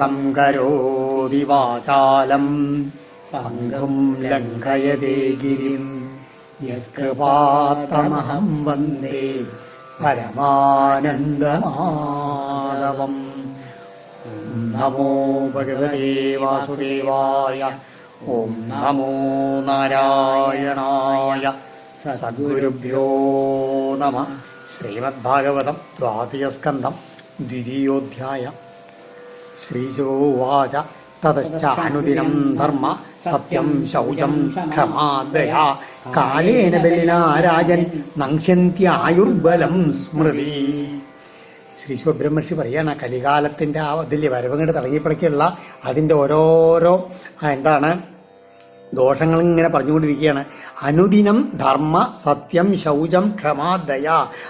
മൂകം കരോതി വാചാലം. പങ്കും ലംഘയതേ ഗിരിം. യത്കൃപാത്തമഹം വന്ദേ പരമാനന്ദമാധവം. നമോ ഭഗവതേ വാസുദേവായ ഓം നമോ നാരായണായ സദ്ഗുരുഭ്യോ നമ. ശ്രീമദ്ഭാഗവതം ദ്വാദശസ്കന്ധം ദ്വിതീയോധ്യായ ശ്രീശോവാച തതശ്ചാനുദിനം ധർമ്മ. സത്യം ശൗചം ക്ഷമാദയാ കാലേന ബലിന രാജൻ. ആയുർബലം സ്മൃതി. ശ്രീ ശിവബ്രഹ്മർഷി പറയാണ് കലികാലത്തിന്റെ ആ അതിൽ വരവങ്ങട് തുടങ്ങിയപ്പോഴേക്കുള്ള അതിന്റെ ഓരോരോ എന്താണ് ദോഷങ്ങൾ ഇങ്ങനെ പറഞ്ഞുകൊണ്ടിരിക്കുകയാണ്. അനുദിനം ധർമ്മ സത്യം ശൗചം ക്ഷമാദയ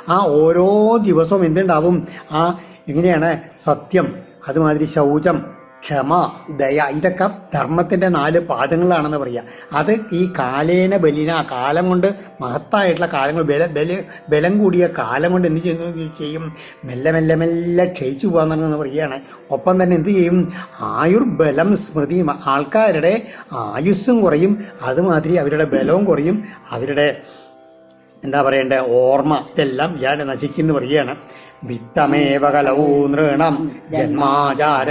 ആ ഓരോ ദിവസവും എന്തുണ്ടാവും? ആ എങ്ങനെയാണ്? സത്യം അതുമാതിരി ശൗചം ക്ഷമ ദയ ഇതൊക്കെ ധർമ്മത്തിന്റെ നാല് പാദങ്ങളാണെന്ന് പറയുക അത് ഈ കാലേന ബലിന കാലം കൊണ്ട് മഹത്തായിട്ടുള്ള കാലങ്ങൾ ബല ബല ബലം കൂടിയ കാലം കൊണ്ട് എന്ത് ചെയ്യുന്നു? ചെയ്യും. മെല്ലെ മെല്ലെ മെല്ലെ ക്ഷയിച്ചു പോകാന്ന് പറയുകയാണ്. ഒപ്പം തന്നെ എന്ത് ചെയ്യും? ആയുർബലം സ്മൃതിയും ആൾക്കാരുടെ ആയുസ്സും കുറയും. അതുമാതിരി അവരുടെ ബലവും കുറയും. അവരുടെ എന്താ പറയേണ്ടത് ഓർമ്മ ഇതെല്ലാം ഇയാളെ നശിക്കുന്നു പറയുകയാണ്. വിത്തമേവ നൃണം ജന്മാചാര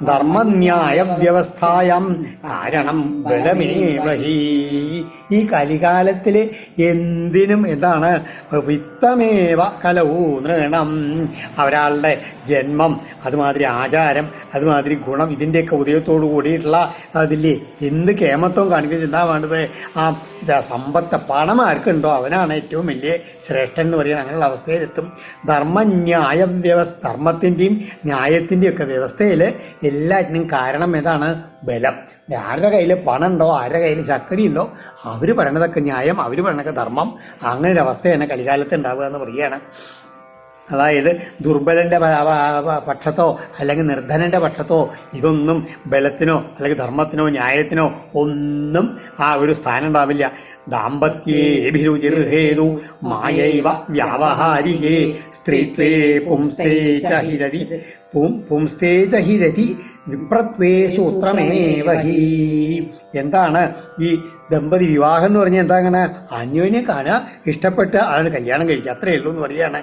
ഗുണോദയ ധർമ്മന്യായ വ്യവസ്ഥായം കാരണം ബലമേവ ഈ കലികാലത്തിൽ എന്തിനും എന്താണ്? വിത്തമേവ കലവൂ നൃണം. അവരാളുടെ ജന്മം അതുമാതിരി ആചാരം അതുമാതിരി ഗുണം ഇതിന്റെയൊക്കെ ഉദയത്തോടു കൂടിയിട്ടുള്ള അതില്ലേ എന്ത് കേമത്വം കാണിക്കുന്നത് എന്താ വേണ്ടത്? ആ സമ്പത്ത പണം ആർക്കുണ്ടോ അവനാണ് ഏറ്റവും വലിയ ശ്രേഷ്ഠൻ എന്ന് പറയുന്നത്. അങ്ങനെയുള്ള അവസ്ഥയിലെത്തും. ധർമ്മന്യായ വ്യവസ്ഥ ധർമ്മത്തിന്റെയും ന്യായത്തിന്റെയും ഒക്കെ വ്യവസ്ഥയിൽ എല്ലാറ്റിനും കാരണം ഏതാണ്? ബലം. ആരുടെ കയ്യിൽ പണം ഉണ്ടോ ആരുടെ കയ്യിൽ ശക്തി ഉണ്ടോ അവർ പറയണതൊക്കെ ന്യായം അവർ പറയണതൊക്കെ ധർമ്മം. അങ്ങനെ ഒരു അവസ്ഥയാണ് കലികാലത്ത് ഉണ്ടാവുക എന്ന് പറയുകയാണ്. അതായത് പ- പക്ഷത്തോ അല്ലെങ്കിൽ നിർധനന്റെ പക്ഷത്തോ ഇതൊന്നും ബലത്തിനോ അല്ലെങ്കിൽ ധർമ്മത്തിനോ ന്യായത്തിനോ ഒന്നും ആ ഒരു സ്ഥാനം ഉണ്ടാവില്ല. ദാമ്പത്യേഭിരുചിർഹേതു മായൈവ വ്യാവഹാരികേ സ്ത്രീത്വേ പുംസ്തേ ച ഹിരതി പും പുംസ്തേ ച ഹിരതി വിപ്രത്വേ സൂത്രമേവ ഹി എന്താണ് ഈ ദമ്പതി വിവാഹം എന്ന് പറഞ്ഞാൽ എന്താ അങ്ങനെ അന്യോന്യം കാണുക ഇഷ്ടപ്പെട്ട് ആളാണ് കല്യാണം കഴിക്കുക. അത്രയേ ഉള്ളൂ എന്ന് പറയുകയാണ്.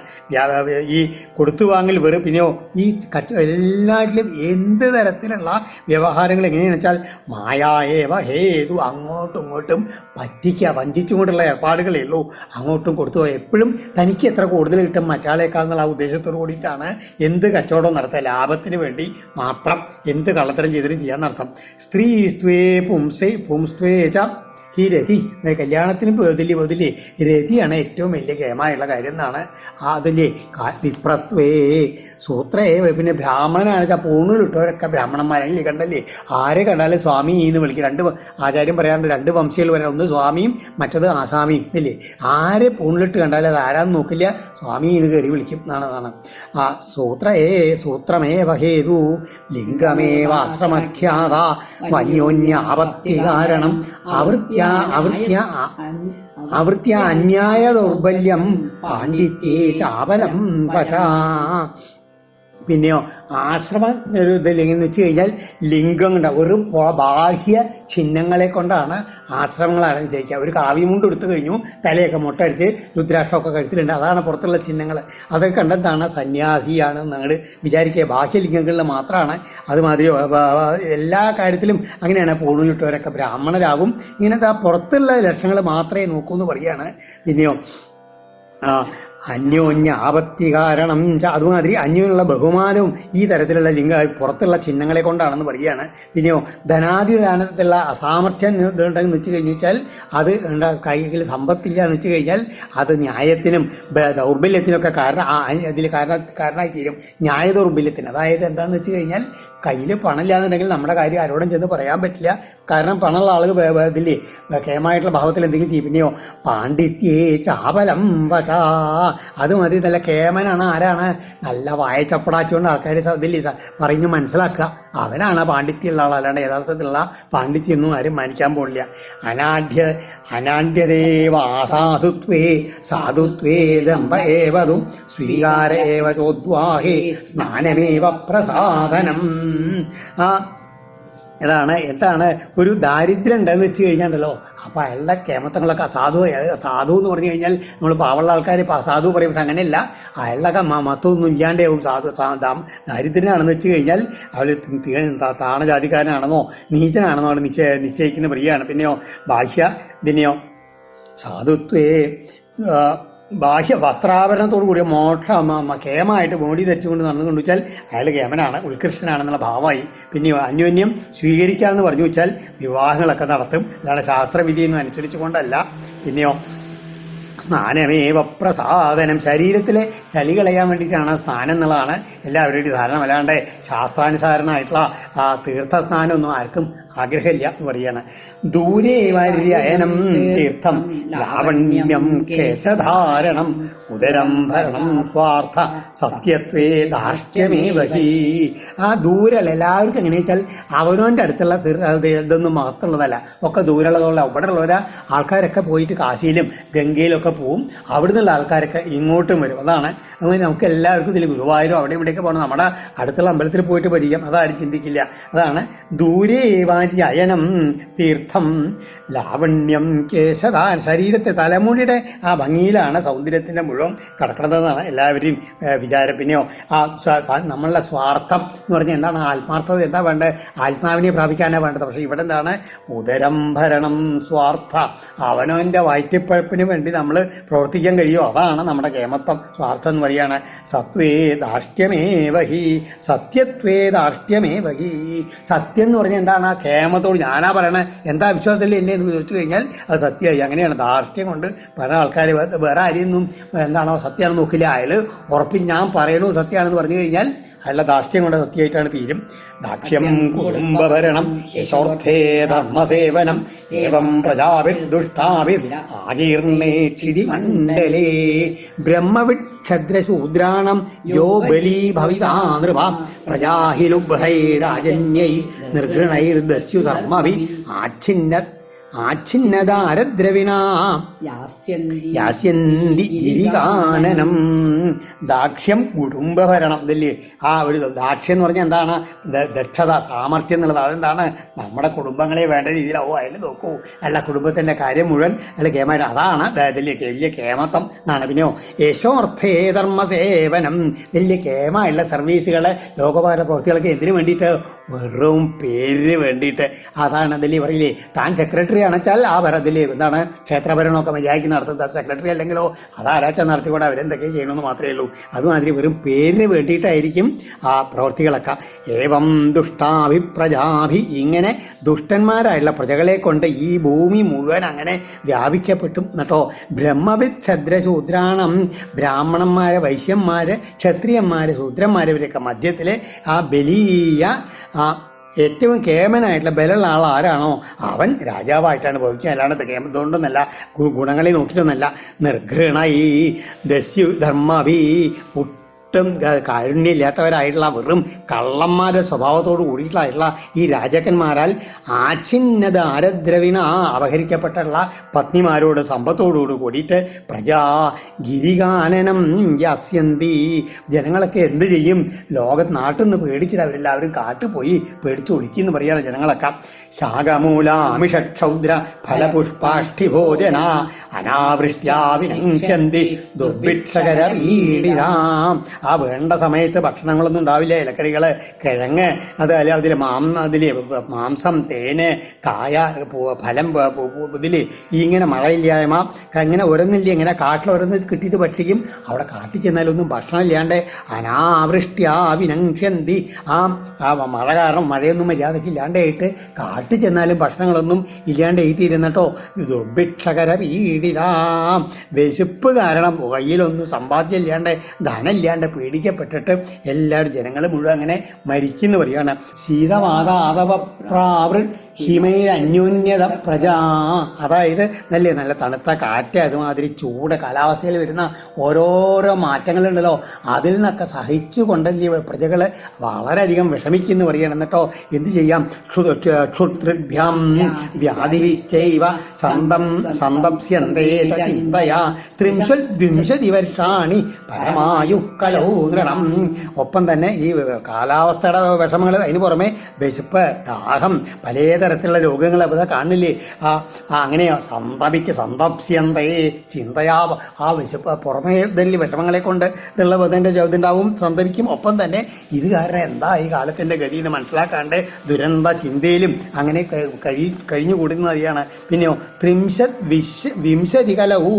ഈ കൊടുത്തു വാങ്ങൽ വെറും പിന്നെയോ ഈ കച്ച എല്ലാറ്റിലും എന്ത് തരത്തിലുള്ള വ്യവഹാരങ്ങൾ എങ്ങനെയാണെന്ന് വെച്ചാൽ മായായേവ ഹേതു അങ്ങോട്ടും ഇങ്ങോട്ടും പറ്റിക്കുക വഞ്ചിച്ചുകൊണ്ടുള്ള ഏർപ്പാടുകളേ ഉള്ളൂ. അങ്ങോട്ടും കൊടുത്തു എപ്പോഴും തനിക്ക് എത്ര കൂടുതൽ കിട്ടും മറ്റാളേക്കാൾ എന്നുള്ള ആ ഉദ്ദേശത്തോടു കൂടിയിട്ടാണ് എന്ത് കച്ചവടവും നടത്തുക ലാഭത്തിന് വേണ്ടി മാത്രം എന്ത് കള്ളത്തരം ചെയ്തിട്ടും ചെയ്യാൻ നടത്താം. സ്ത്രീ സ്ത്വേ പുംസേ പുംസ്ത്വേ ച ഈ രതി കല്യാണത്തിന് ബദലി ബദലി രതിയാണ് ഏറ്റവും വലിയ ഗേമായുള്ള കാര്യം എന്നാണ് അതിലെ വിപ്രത്വേ സൂത്രേ പിന്നെ ബ്രാഹ്മണനാണ് വെച്ചാൽ പൂണിലിട്ടവരൊക്കെ ബ്രാഹ്മണന്മാരല്ലേ കണ്ടല്ലേ? ആരെ കണ്ടാലും സ്വാമി എന്ന് വിളിക്കും. രണ്ട് ആചാര്യം പറയാറുണ്ട് രണ്ട് വംശികൾ പറയാം ഒന്ന് സ്വാമിയും മറ്റത് ആസാമിയും ഇല്ലേ? ആരെ പൂണിലിട്ട് കണ്ടാലും അത് ആരാന്ന് നോക്കില്ല സ്വാമി എന്ന് കയറി വിളിക്കും എന്നാണ് അതാണ്. ആ സൂത്രയേ സൂത്രമേ വഹേതു ലിംഗമേവാശ്രമഖ്യാത വന്യോന്യാപത്തി കാരണം ആവൃത്യ ആവൃത്യ ആവൃത്യ അന്യായ ദൗർബല്യം പാണ്ഡിത്യേ ചാപലം വചാ. പിന്നെയോ ആശ്രമ ഇതിലെന്ന് വെച്ച് കഴിഞ്ഞാൽ ലിംഗം ഒരു ബാഹ്യ ചിഹ്നങ്ങളെ കൊണ്ടാണ് ആശ്രമങ്ങളാണ് ജയിക്കുക ഒരു കാവ്യമുണ്ട് എടുത്തു കഴിഞ്ഞു തലയൊക്കെ മുട്ടടിച്ച് രുദ്രാക്ഷമൊക്കെ കഴുത്തിലുണ്ട്. അതാണ് പുറത്തുള്ള ചിഹ്നങ്ങൾ അതൊക്കെ കണ്ടെത്താണ് സന്യാസിയാണ് ഞങ്ങൾ വിചാരിക്കുക. ബാഹ്യലിംഗങ്ങളിൽ മാത്രമാണ് അതുമാതിരി എല്ലാ കാര്യത്തിലും അങ്ങനെയാണ് പൂണിലിട്ടവരൊക്കെ ബ്രാഹ്മണരാകും. ഇങ്ങനത്തെ പുറത്തുള്ള ലക്ഷണങ്ങൾ മാത്രമേ നോക്കൂ എന്ന് പറയുകയാണ്. പിന്നെയോ അന്യോന്യ ആപത്തി കാരണം അതുമാതിരി അന്യോന്യുള്ള ബഹുമാനവും ഈ തരത്തിലുള്ള ലിംഗ പുറത്തുള്ള ചിഹ്നങ്ങളെ കൊണ്ടാണെന്ന് പറയുകയാണ്. പിന്നെയോ ധനാധിദാനത്തിലുള്ള അസാമർഥ്യം ഉണ്ടെന്ന് വെച്ച് കഴിഞ്ഞു വെച്ചാൽ അത് കൈകളിൽ സമ്പത്തില്ല എന്ന് വെച്ച് കഴിഞ്ഞാൽ അത് ന്യായത്തിനും ദൗർബല്യത്തിനൊക്കെ കാരണം അതിൽ കാരണം കാരണമായി തീരും ന്യായ ദൗർബല്യത്തിന്. അതായത് എന്താന്ന് വെച്ച് കഴിഞ്ഞാൽ കയ്യിൽ പണമില്ലാന്നുണ്ടെങ്കിൽ നമ്മുടെ കാര്യം ആരോടും ചെന്ന് പറയാൻ പറ്റില്ല. കാരണം പണമുള്ള ആളുകൾ ഇതില്ലേ കേമായിട്ടുള്ള ഭാവത്തിൽ എന്തെങ്കിലും ചെയ്യും. പിന്നെയോ പാണ്ഡിത്യേ ചാപലം വചാ അത് മതി നല്ല കേമനാണ് ആരാണ്? നല്ല വായ ചപ്പടാച്ചുകൊണ്ട് ആൾക്കാർ ഇതില്ലേ പറഞ്ഞു മനസ്സിലാക്കുക. അവനാണ് പാണ്ഡിത്യമുള്ള ആൾ അല്ലാണ്ട് യഥാർത്ഥത്തിലുള്ള പാണ്ഡിത്യൊന്നും ആരും മാനിക്കാൻ പോകില്ല അനാഢ്യ അനാഢ്യദേവ അസാധുത്വേ സാധുത്വേ ദമ്പേവതും സ്വീകാരേവ സ്വീകാര ചോദ്വാഹേ സ്നാനമേവ പ്രസാദനം. ആ ഇതാണ് എന്താണ് ഒരു ദാരിദ്ര്യം ഉണ്ടെന്ന് വെച്ച് കഴിഞ്ഞാണ്ടല്ലോ. അപ്പോൾ അയാളുടെ കേമത്തങ്ങളൊക്കെ അസാധു സാധു എന്ന് പറഞ്ഞു കഴിഞ്ഞാൽ നമ്മൾ പാവമുള്ള ആൾക്കാർ ഇപ്പോൾ അസാധു പറയും. പക്ഷെ അങ്ങനെയല്ല. അയാളുടെ മതമൊന്നും ഇല്ലാണ്ടാവും. സാധു സാധാം ദാരിദ്ര്യനാണെന്ന് വെച്ച് കഴിഞ്ഞാൽ അവർ താണജാതിക്കാരനാണെന്നോ നീചനാണെന്നോ അവിടെ നിശ്ചയ നിശ്ചയിക്കുന്ന പ്രിയാണ് പിന്നെയോ ബാഹ്യ പിന്നെയോ സാധുത്വേ ബാഹ്യ വസ്ത്രാഭരണത്തോടു കൂടിയ മോക്ഷ കേമായിട്ട് മോടി ധരിച്ചുകൊണ്ട് നടന്നുകൊണ്ട് വെച്ചാൽ അയാൾ കേമനാണ് ഉത്കൃഷ്ടനാണെന്നുള്ള ഭാവമായി. പിന്നെ അന്യോന്യം സ്വീകരിക്കുക എന്ന് പറഞ്ഞു വെച്ചാൽ വിവാഹങ്ങളൊക്കെ നടത്തും. അല്ലാതെ ശാസ്ത്രവിധിയൊന്നും അനുസരിച്ചുകൊണ്ടല്ല. പിന്നെയോ സ്നാനമേവ പ്രസാദനം. ശരീരത്തിലെ ചളി കളയാൻ വേണ്ടിയിട്ടാണ് സ്നാനം എന്നുള്ളതാണ് എല്ലാവരുടെയും ധാരണ. അല്ലാണ്ട് ശാസ്ത്രാനുസാരണമായിട്ടുള്ള തീർത്ഥ സ്നാനമൊന്നും ആർക്കും ആഗ്രഹമില്ല എന്ന് പറയാണ്. ദൂരെ വര്യയനം തീർത്ഥം ലാവണ്യം കേശധാരണം ഉദരം ഭരണം സ്വാർത്ഥ സത്യത്വേ ധാർഷ്ട്യമേവ ഹി. ആ ദൂരല്ല എല്ലാവർക്കും എങ്ങനെ വെച്ചാൽ അവനവന്റെ അടുത്തുള്ള ഇതൊന്നും മാത്രമുള്ളതല്ല. ഒക്കെ ദൂരമുള്ളതുള്ള ഇവിടെ ഉള്ളവര ആൾക്കാരൊക്കെ പോയിട്ട് കാശിയിലും ഗംഗയിലൊക്കെ പോവും. അവിടെ നിന്നുള്ള ആൾക്കാരൊക്കെ ഇങ്ങോട്ടും വരും. അതാണ് അതുപോലെ നമുക്ക് എല്ലാവർക്കും ഇതിൽ ഗുരുവായൂരും അവിടെ ഇവിടെയൊക്കെ പോകണം. നമ്മുടെ അടുത്തുള്ള അമ്പലത്തിൽ പോയിട്ട് പരിചയം അതാരും ചിന്തിക്കില്ല. അതാണ് ദൂരേ വാര്യയനം തീർത്ഥം. ലാവണ്യം കേശദാൻ ശരീരത്തെ തലമുടിയുടെ ആ ഭംഗിയിലാണ് സൗന്ദര്യത്തിന്റെ മുഴുവൻ കിടക്കണതെന്നാണ് എല്ലാവരെയും വിചാരം. പിന്നെയോ ആ നമ്മളുടെ സ്വാർത്ഥം എന്ന് പറഞ്ഞാൽ എന്താണ്? ആത്മാർത്ഥത എന്താ വേണ്ടത്? ആത്മാവിനെ പ്രാപിക്കാനാണ് വേണ്ടത്. പക്ഷേ ഇവിടെ എന്താണ്? ഉദരം ഭരണം സ്വാർത്ഥ. അവനവന്റെ വയറ്റിപ്പഴപ്പിന് വേണ്ടി നമ്മൾ പ്രവർത്തിക്കാൻ കഴിയുമോ? അതാണ് നമ്മുടെ കേമത്വം. സ്വാർത്ഥം എന്ന് പറയുകയാണ്. സത്വേ ദാർഷ്ട്യമേ വഹി സത്യത്വേ ദാർഷ്ട്യമേ വഹി സത്യം എന്ന് പറഞ്ഞാൽ എന്താണ്? ആ കേമത്തോട് ഞാനാ പറയണേ എന്താ വിശ്വാസമില്ല എന്നെ എന്ന് ചോദിച്ചു കഴിഞ്ഞാൽ അത് സത്യമായി. അങ്ങനെയാണ് ധാർഷ്ട്യം കൊണ്ട് പല ആൾക്കാർ വേറെ ആരെയൊന്നും എന്താണോ സത്യമാണെന്ന് നോക്കില്ല. അയാൾ ഉറപ്പി ഞാൻ പറയണു സത്യമാണെന്ന് പറഞ്ഞു കഴിഞ്ഞാൽ അയാളുടെ ധാർഷ്ട്യം കൊണ്ട് സത്യമായിട്ടാണ് തീരും. ദാക്ഷ്യം കുടുംബഭരണം യശോർത്ഥേ ധർമ്മസേവനം ഏവം പ്രജാഭിർദുഷ്ടാഭിർ ആകീർണേക്ഷിതി മണ്ഡലേ ബ്രഹ്മവിട് ക്ഷദ്രശൂദ്രാണം യോ ബലീ ഭവിതാ നൃപ പ്രജാഹിലുഭൈരാജന്യൈ നിർഗൃണൈർദസ്യുധർമ്മവി ആച്ഛിന്ന യാസ്യന്തി ഗിരികാനനം ദാക്ഷ്യം കുടുംബഭരണം. ഇതല്ലേ? ആ ഒരു ദാക്ഷ്യം എന്ന് പറഞ്ഞാൽ എന്താണ്? ദക്ഷത സാമർഥ്യം എന്നുള്ളത്. അതെന്താണ്? നമ്മുടെ കുടുംബങ്ങളെ വേണ്ട രീതിയിലാവോ? അയാൾ നോക്കൂ. അല്ല കുടുംബത്തിന്റെ കാര്യം മുഴുവൻ അല്ല കേമായിട്ട് അതാണ്. ദ- വലിയ വലിയ കേമത്വം എന്നാണ്. പിന്നെയോ യശോർത്ഥേ ധർമ്മ സേവനം വലിയ കേമായുള്ള സർവീസുകൾ ലോകോപകാര പ്രവൃത്തികൾക്ക് എന്തിനു വേണ്ടിയിട്ട് വെറും പേരിന് വേണ്ടിയിട്ട്. അതാണ് അതിൽ പറയില്ലേ താൻ സെക്രട്ടറി ആണെച്ചാൽ ആ ഭരതിൽ എന്താണ് ക്ഷേത്രഭരണമൊക്കെ മര്യാദയ്ക്ക് നടത്തുന്നത്. സെക്രട്ടറി അല്ലെങ്കിലോ അതാരാച്ച നടത്തിക്കൊണ്ട് അവരെന്തൊക്കെ ചെയ്യണമെന്ന് മാത്രമേ ഉള്ളൂ. അതുമാതിരി വെറും പേരിന് വേണ്ടിയിട്ടായിരിക്കും ആ പ്രവൃത്തികളൊക്കെ ഏവം ദുഷ്ടാഭിപ്രജാഭി ഇങ്ങനെ ദുഷ്ടന്മാരായുള്ള പ്രജകളെ കൊണ്ട് ഈ ഭൂമി മുഴുവൻ അങ്ങനെ വ്യാപിക്കപ്പെട്ടും എന്നിട്ടോ ബ്രഹ്മവിത് ക്ഷദ്രശൂദ്രാണം ബ്രാഹ്മണന്മാരെ വൈശ്യന്മാര് ക്ഷത്രിയന്മാര് ശൂദ്രന്മാര് ഇവരൊക്കെ മധ്യത്തിലെ ആ ബലീയ ആ ഏറ്റവും കേമനായിട്ടുള്ള ബലമുള്ള ആൾ ആരാണോ? അവൻ രാജാവായിട്ടാണ് ഭവിക്കുക. അല്ലാണ്ട് കേമതുകൊണ്ടൊന്നല്ല ഗുണങ്ങളെ നോക്കിയിട്ടൊന്നല്ല. നിർഘൃണൈ ദസ്യു ധർമ്മഭി ഒട്ടും കാരുണ്യമില്ലാത്തവരായിട്ടുള്ള വെറും കള്ളന്മാരുടെ സ്വഭാവത്തോട് കൂടിയിട്ടുള്ള ഈ രാജാക്കന്മാരാൽ ആച്ഛിന്നത ആരദ്രവിണ അപഹരിക്കപ്പെട്ടുള്ള പത്നിമാരോട് സമ്പത്തോടുകൂടി കൂടിയിട്ട് പ്രജാ ഗിരികാനനം യാസ്യന്തി. ജനങ്ങളൊക്കെ എന്ത് ചെയ്യും? ലോകത്ത് നാട്ടിൽ നിന്ന് പേടിച്ചിട്ട് അവരെല്ലാവരും കാട്ടു പോയി പേടിച്ചു ഒളിക്കുന്നു പറയുകയാണ് ജനങ്ങളൊക്കെ. ശാഖമൂലാമിഷക്ഷൗദ്ര ഫലപുഷ്പാഷ്ടിഭോജന അനാവൃഷ്ട്യാവിനങ്ഷ്യന്തി ദുർഭിക്ഷകര വീടിനാം ആ വേണ്ട സമയത്ത് ഭക്ഷണങ്ങളൊന്നും ഉണ്ടാവില്ല. ഇലക്കറികൾ കിഴങ്ങ് അത് അല്ല അതിൽ മാം അതിൽ മാംസം തേന് കായ ഫലം ഈ ഇങ്ങനെ മഴയില്ലായ്മ ഇങ്ങനെ ഓരോന്നില്ല ഇങ്ങനെ കാട്ടിൽ ഓരോന്ന് കിട്ടിയത് ഭക്ഷിക്കും. അവിടെ കാട്ടിൽ ചെന്നാലൊന്നും ഭക്ഷണം ഇല്ലാണ്ട് അനാവൃഷ്ടി ആ ആ മഴ കാരണം മഴയൊന്നും മര്യാദയ്ക്ക് ഇല്ലാണ്ടായിട്ട് കാട്ടിൽ ചെന്നാലും ഭക്ഷണങ്ങളൊന്നും ഇല്ലാണ്ട് എഴുതിയിരുന്നട്ടോ ദുർഭിക്ഷകര പീഡിതാം. വിശപ്പ് കാരണം കയ്യിലൊന്നും സമ്പാദ്യം ഇല്ലാണ്ട് ധനം ഇല്ലാണ്ട് അങ്ങനെ പേടിക്കപ്പെട്ടിട്ട് എല്ലാവരും ജനങ്ങൾ മുഴുവൻ അങ്ങനെ മരിക്കുന്നു പറയാണ് അഥവ പ്രാവൃ ഹിമയിൽ അന്യോന്യത പ്രജാ. അതായത് നല്ല നല്ല തണുത്ത കാറ്റ് അതുമാതിരി ചൂട് കാലാവസ്ഥയിൽ വരുന്ന ഓരോരോ മാറ്റങ്ങളുണ്ടല്ലോ. അതിൽ നിന്നൊക്കെ സഹിച്ചു കൊണ്ടല്ലേ പ്രജകൾ വളരെയധികം വിഷമിക്കുന്നു പറയണം എന്നിട്ടോ എന്ത് ചെയ്യാം? ക്ഷുതൃഭ്യം വ്യാധിവിശ്ചൈവ സന്തം സന്തപ്സ്യന്തേ ച ചിന്തയാ ത്രിംശൽ ദ്വിംശതി വർഷാണി പരമായു കലോ ഒപ്പം തന്നെ ഈ കാലാവസ്ഥയുടെ വിഷമങ്ങൾ അതിന് പുറമെ വിശപ്പ് ദാഹം പലതരത്തിലുള്ള രോഗങ്ങൾ അവിടെ കാണില്ലേ? ആ അങ്ങനെയോ. സന്തപിക്ക് സന്തപ്സ്യന്തേ ചിന്തയാ ആ വിശപ്പ് പുറമേ ഇതല്ലേ വിഷമങ്ങളെ കൊണ്ട് ഇതുള്ള ബുധന്റെ ചോദ്യണ്ടാവും സന്തപിക്കും ഒപ്പം തന്നെ ഇത് കാരണം എന്താ ഈ കാലത്തിന്റെ ഗതി എന്ന് മനസ്സിലാക്കാണ്ട് ദുരന്ത ചിന്തയിലും അങ്ങനെ കഴി കഴി കഴിഞ്ഞുകൂടുന്ന നദിയാണ് പിന്നെയോ ത്രിംശ വിശ വിംശതികല കലവൂ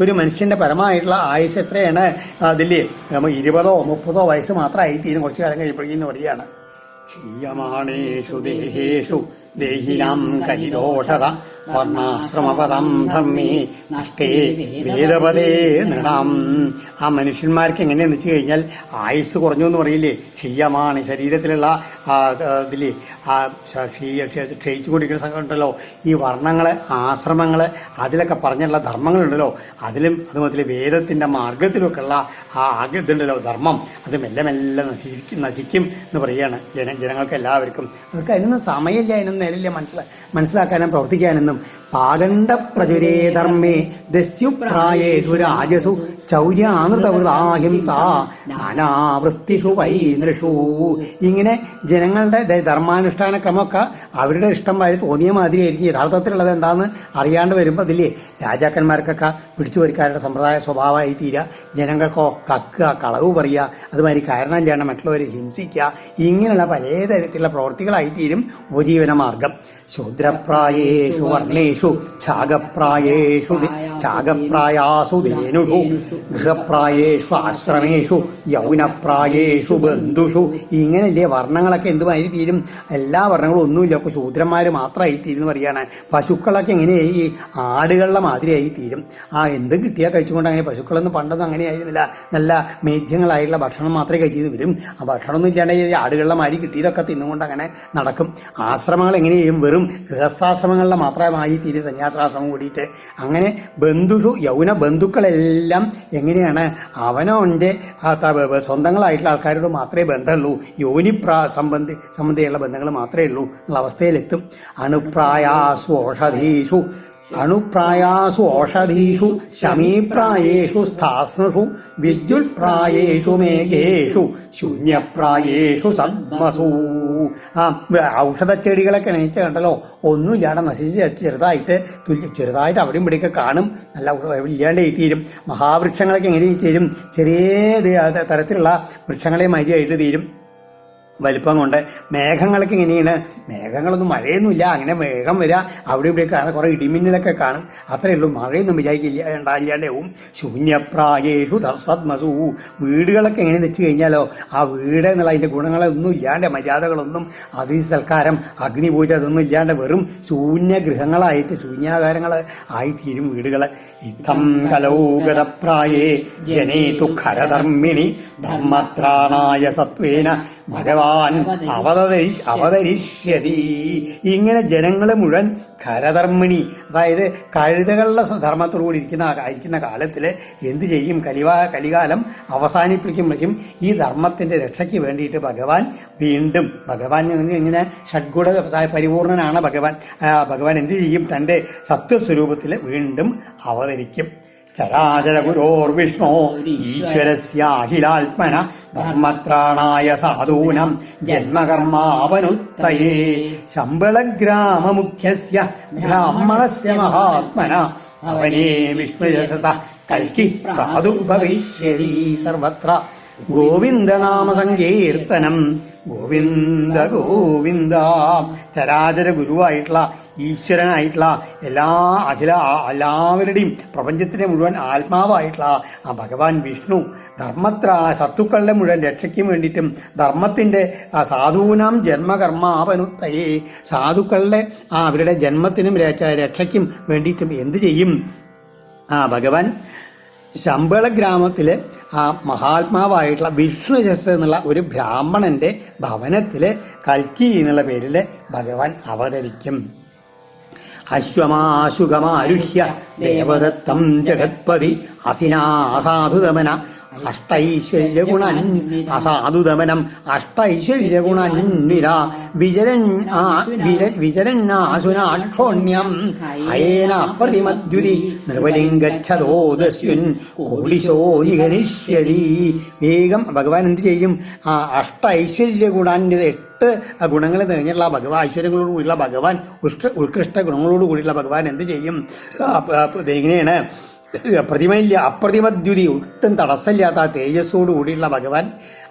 ഒരു മനുഷ്യന്റെ പരമായിട്ടുള്ള ആയുസ് എത്രയാണ്? അതില്ലേ നമ്മ ഇരുപതോ മുപ്പതോ വയസ്സ് മാത്രമായി തീരും കുറച്ചു കാലം കഴിയുമ്പോഴേക്കും പറയുകയാണ് ക്ഷീയമാണേഷു ദേഹേഷു. ദേഹിനാം കലിദോഷത വർണാശ്രമപദം ധർമ്മി നഷ്ടേ വേദപദേ നൃണം. ആ മനുഷ്യന്മാർക്ക് എങ്ങനെ വെച്ച് കഴിഞ്ഞാൽ ആയുസ് കുറഞ്ഞു എന്ന് പറയില്ലേ? ക്ഷീയമാണ്. ശരീരത്തിലുള്ള ആ ഇതിൽ ആ ക്ഷയിച്ചു കൊണ്ടിരിക്കുന്ന ഉണ്ടല്ലോ. ഈ വർണങ്ങൾ ആശ്രമങ്ങൾ അതിലൊക്കെ പറഞ്ഞുള്ള ധർമ്മങ്ങളുണ്ടല്ലോ. അതിലും അതുപോലെ വേദത്തിന്റെ മാർഗത്തിലൊക്കെയുള്ള ആ ആഗ്ര ഇതുണ്ടല്ലോ ധർമ്മം. അത് മെല്ലെ മെല്ലെ നശിക്കും നശിക്കും എന്ന് പറയുകയാണ് ജന ജനങ്ങൾക്ക് എല്ലാവർക്കും. അവർക്ക് അതിനൊന്നും സമയമില്ല അതിനൊന്നും നേരില്ല മനസ്സിലാ മനസ്സിലാക്കാനും പ്രവർത്തിക്കാനെന്നും. പാകണ്ഡ പ്രചുരേ ധർമ്മേ ദസ്യുപ്രായേഷു രാജസു ചൗര്യാനൃതവൃതാഹിംസ. നാനാവൃത്തിഷു വൈനൃഷു. ഇങ്ങനെ ജനങ്ങളുടെ ധർമാനുഷ്ഠാന ക്രമമൊക്കെ അവരുടെ ഇഷ്ടം വഴി തോന്നിയ മാതിരിയായിരിക്കും. യഥാർത്ഥത്തിലുള്ളത് എന്താന്ന് അറിയാണ്ട് വരുമ്പോൾ അതില്ലേ? രാജാക്കന്മാർക്കൊക്കെ പിടിച്ചു വരിക്കാരുടെ സമ്പ്രദായ സ്വഭാവമായി തീരുക ജനങ്ങൾക്കോ കക്കുക കളവ് പറയുക അതുമാതിരി കാരണം ചെയ്യണം മറ്റുള്ളവരെ ഹിംസിക്കുക ഇങ്ങനെയുള്ള പലതരത്തിലുള്ള പ്രവൃത്തികളായി തീരും ഉപജീവന മാർഗം ശൂദ്രപ്രായേഷു വർണേഷു ഛാഗപ്രായേഷു ഛാഗപ്രായാസു ധേനുഷു ഗൃഹപ്രായേഷു ആശ്രമേഷു യൗനപ്രായേഷു ബന്ധുഷു. ഇങ്ങനെയല്ലേ വർണങ്ങളൊക്കെ എന്തുമായി തീരും? എല്ലാ വർണങ്ങളും ഒന്നുമില്ല. ഒക്കെ ശൂദ്രന്മാർ മാത്രമായി തീരും എന്ന് പറയുകയാണ്. പശുക്കളൊക്കെ എങ്ങനെയായി? ഈ ആടുകളുടെ മാതിരിയായി തീരും. ആ എന്തും കിട്ടിയാൽ കഴിച്ചുകൊണ്ട് അങ്ങനെ പശുക്കളൊന്നും പണ്ടൊന്നും അങ്ങനെ ആയിരുന്നില്ല. നല്ല മേധ്യങ്ങളായിട്ടുള്ള ഭക്ഷണം മാത്രമേ കഴിച്ചത് വരും. ആ ഭക്ഷണമൊന്നും ഇല്ലാണ്ട് ആടുകളുടെ മാതിരി കിട്ടിയതൊക്കെ തിന്നുകൊണ്ട് അങ്ങനെ നടക്കും. ആശ്രമങ്ങൾ എങ്ങനെയും വെറും ഗൃഹസ്ഥാശ്രമങ്ങളിലെ മാത്രമായി തീരെ സന്യാസാശ്രമം കൂടിയിട്ട് അങ്ങനെ ബന്ധു യൗവന ബന്ധുക്കളെല്ലാം എങ്ങനെയാണ്? അവനവന്റെ സ്വന്തങ്ങളായിട്ടുള്ള ആൾക്കാരോട് മാത്രമേ ബന്ധമുള്ളൂ. യോനിപ്രാ സംബന്ധി സംബന്ധിയുള്ള ബന്ധങ്ങൾ മാത്രമേ ഉള്ളൂ. എന്നുള്ള അവസ്ഥയിലെത്തും. അണുപ്രായാസു ഓഷധീഷു അണുപ്രായാസു ഓഷധീഷു ശമീപ്രായേഷു സ്ഥാസ്നുഷു വിദ്യുൽപ്രായേഷു മേഘേഷു ശൂന്യപ്രായേഷു സദ്മസൂ. ആ ഔഷധച്ചെടികളൊക്കെ എണീച്ച കണ്ടല്ലോ. ഒന്നുമില്ലാതെ നശിച്ച് ചെറുതായിട്ട് തുല്യ ചെറുതായിട്ട് അവിടെയും ഇവിടെയൊക്കെ കാണും. നല്ല ഇല്ലാണ്ടേ തീരും. മഹാവൃക്ഷങ്ങളൊക്കെ എങ്ങനെ തീരും ചെറിയ തരത്തിലുള്ള വൃക്ഷങ്ങളെ മരിയായിട്ട് തീരും. വലിപ്പം കൊണ്ട് മേഘങ്ങളൊക്കെ ഇങ്ങനെയാണ്. മേഘങ്ങളൊന്നും മഴയൊന്നുമില്ല. അങ്ങനെ മേഘം വരിക അവിടെ ഇവിടെ കാണാൻ കുറെ ഇടിമിന്നലൊക്കെ കാണും. അത്രയേ ഉള്ളൂ. മഴയൊന്നും വിചാരിക്കില്ല ഉണ്ടായില്ലാണ്ടാവും ശൂന്യപ്രായേഷു ദർസത്മസു വീടുകളൊക്കെ എങ്ങനെ വെച്ച് കഴിഞ്ഞാലോ ആ വീട് എന്നുള്ള അതിന്റെ ഗുണങ്ങളൊന്നും ഇല്ലാണ്ട് മര്യാദകളൊന്നും അതി സൽക്കാരം അഗ്നിപൂജ അതൊന്നും ഇല്ലാണ്ട് വെറും ശൂന്യഗൃഹങ്ങളായിട്ട് ശൂന്യാകാരങ്ങൾ ആയിത്തീരും തീരും വീടുകൾ ഇത്തം കലൗഗതപ്രായേ ജനേതു ഖരധർമ്മിണി. ധർമ്മത്രാണായ സത്വേന ഭഗവാൻ അവതരി അവതരിഷ്യതി. ഇങ്ങനെ ജനങ്ങളെ മുഴുവൻ കരധർമ്മിണി അതായത് കഴുതകളുടെ ധർമ്മത്തോടുകൂടി ഇരിക്കുന്ന ഇരിക്കുന്ന കാലത്തിൽ എന്ത് ചെയ്യും? കലിവാ കലികാലം അവസാനിപ്പിക്കുമ്പോഴേക്കും ഈ ധർമ്മത്തിന്റെ രക്ഷയ്ക്ക് വേണ്ടിയിട്ട് ഭഗവാൻ വീണ്ടും ഭഗവാൻ ഇങ്ങനെ ഷഡ്ഗുണ പരിപൂർണനാണ് ഭഗവാൻ. ഭഗവാൻ എന്ത് ചെയ്യും? തന്റെ സത്യസ്വരൂപത്തിൽ വീണ്ടും അവതരിക്കും. ചരാചര ഗുരോർ വിഷ്ണു ഈശ്വരസ്യാഖിലാത്മന ധർമ്മത്രാണായ സാധൂനം ജന്മകർമാവനുത്തയേ. ശമ്പളഗ്രാമമുഖ്യസ്യ ബ്രാഹ്മണസ്യ മഹാത്മന അവനേ വിഷ്ണുയശസ കൽക്കി പ്രാദുർഭവിഷ്യതി സർവത്ര. ഗോവിന്ദനാമ സങ്കീർത്തനം ഗോവിന്ദ ഗോവിന്ദ ചരാചര ഗുരുവായിട്ടുള്ള ഈശ്വരനായിട്ടുള്ള എല്ലാ അഖില എല്ലാവരുടെയും പ്രപഞ്ചത്തിന്റെ മുഴുവൻ ആത്മാവായിട്ടുള്ള ആ ഭഗവാൻ വിഷ്ണു ധർമ്മത്ര ശത്രുക്കളുടെ മുഴുവൻ രക്ഷയ്ക്കും വേണ്ടിയിട്ടും ധർമ്മത്തിന്റെ ആ സാധൂനാം ജന്മകർമാപനുത്തയെ സാധുക്കളുടെ ആ അവരുടെ ജന്മത്തിനും രക്ഷയ്ക്കും വേണ്ടിയിട്ടും എന്തു ചെയ്യും? ആ ഭഗവാൻ ശമ്പള ഗ്രാമത്തിലെ ആ മഹാത്മാവായിട്ടുള്ള വിഷ്ണുജസ് എന്നുള്ള ഒരു ബ്രാഹ്മണന്റെ ഭവനത്തിൽ കൽക്കി എന്നുള്ള പേരിൽ ഭഗവാൻ അവതരിക്കും. അശ്വമാശുഗമാരുഹ്യ ദേവദത്തം ജഗത്പതി അസിനാസാധുതമന അഷ്ടൈശ്വര്യഗുണൻ അസാധുതമനം അഷ്ടൈശ്വര്യഗുണന്വിര വിചരൻ വിചരന്നാസുനാക്ഷോണ്യം അയേന പ്രതിമദ്യുതി നിർവലിംഗച്ഛതോദസ്യുൻ കോടിശോ നിഗനിഷ്യതി വേഗം ഭഗവാൻ എന്ത് ചെയ്യും? ആ അഷ്ടൈശ്വര്യ എട്ട് ഗുണങ്ങൾ നിറഞ്ഞുള്ള ഭഗവാൻ ഐശ്വര്യങ്ങളോട് കൂടിയുള്ള ഭഗവാൻ ഉഷ്ക ഉത്കൃഷ്ട ഗുണങ്ങളോട് കൂടിയുള്ള ഭഗവാൻ എന്ത് ചെയ്യും? ഇതെങ്ങനെയാണ് പ്രതിമയില്ല അപ്രതിമദ്യുതി ഒട്ടും തടസ്സമില്ലാത്ത ആ തേജസ്സോട് കൂടിയുള്ള ഭഗവാൻ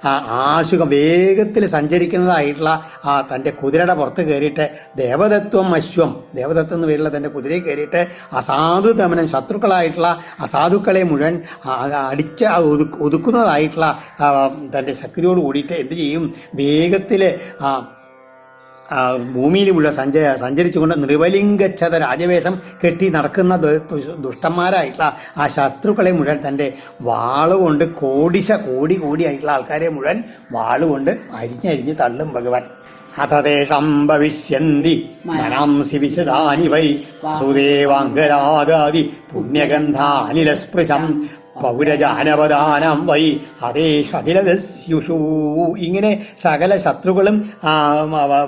ആ ആശുഖം വേഗത്തിൽ സഞ്ചരിക്കുന്നതായിട്ടുള്ള ആ തന്റെ കുതിരയുടെ പുറത്ത് കയറിയിട്ട് ദേവദത്വം അശ്വം. ദേവദത്വം എന്ന് പേരുള്ള തന്റെ കുതിരയിൽ കയറിയിട്ട് അസാധു തമനം ശത്രുക്കളായിട്ടുള്ള അസാധുക്കളെ മുഴുവൻ ആ, ആ, അടിച്ച് ആ ഒതുക്ക് ഒതുക്കുന്നതായിട്ടുള്ള തന്റെ ശക്തിയോട് കൂടിയിട്ട് എന്ത് ചെയ്യും? വേഗത്തിൽ മുഴുവൻ സഞ്ച സഞ്ചരിച്ചുകൊണ്ട് നൃവലിംഗച്ഛത രാജവേഷം കെട്ടി നടക്കുന്ന ദുഷ്ടന്മാരായിട്ടുള്ള ആ ശത്രുക്കളെ മുഴുവൻ തന്റെ വാളുകൊണ്ട് കോടിശ കോടി കോടി ആയിട്ടുള്ള ആൾക്കാരെ മുഴുവൻ വാളുകൊണ്ട് അരിഞ്ഞരിഞ്ഞ് തള്ളും ഭഗവാൻ. അതതേഷം ഭവിഷ്യന്തി മനാംസി വിശദാനി വൈ. വാസുദേവാംഗരാഗാദി പുണ്യഗന്ധാനിലസ്പൃശം. പൗരജാനപദാനം വൈ അതേ അഖിലദസ്യുഷു. ഇങ്ങനെ സകല ശത്രുക്കളും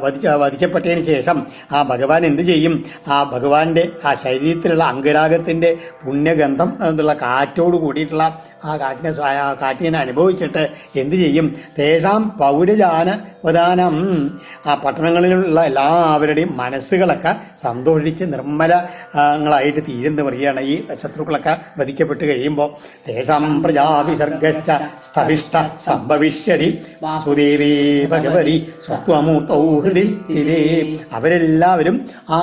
വധിച്ച വധിക്കപ്പെട്ടതിന് ശേഷം ആ ഭഗവാൻ എന്ത് ചെയ്യും? ആ ഭഗവാന്റെ ആ ശരീരത്തിലുള്ള അംഗരാഗത്തിന്റെ പുണ്യഗന്ധം എന്നുള്ള കാറ്റോട് കൂടിയിട്ടുള്ള ആ സ്വ- ആ കാറ്റിനെ അനുഭവിച്ചിട്ട് എന്ത് ചെയ്യും? തേഷാം പൗരജാന പ്രധാനം ആ പട്ടണങ്ങളിലുള്ള എല്ലാവരുടെയും മനസ്സുകളൊക്കെ സന്തോഷിച്ച് നിർമ്മലങ്ങളായിട്ട് തീരുന്ന പറയുകയാണ് ഈ ശത്രുക്കളൊക്കെ വധിക്കപ്പെട്ട് കഴിയുമ്പോൾ തേഷാം പ്രജാവിസർഗശ്ച സ്ഥവിഷ്ട സംഭവിഷ്യതി. വാസുദേവേ ഭഗവതി സ്വത്വമൂർത്തൗ ഹൃദി അവരെല്ലാവരും ആ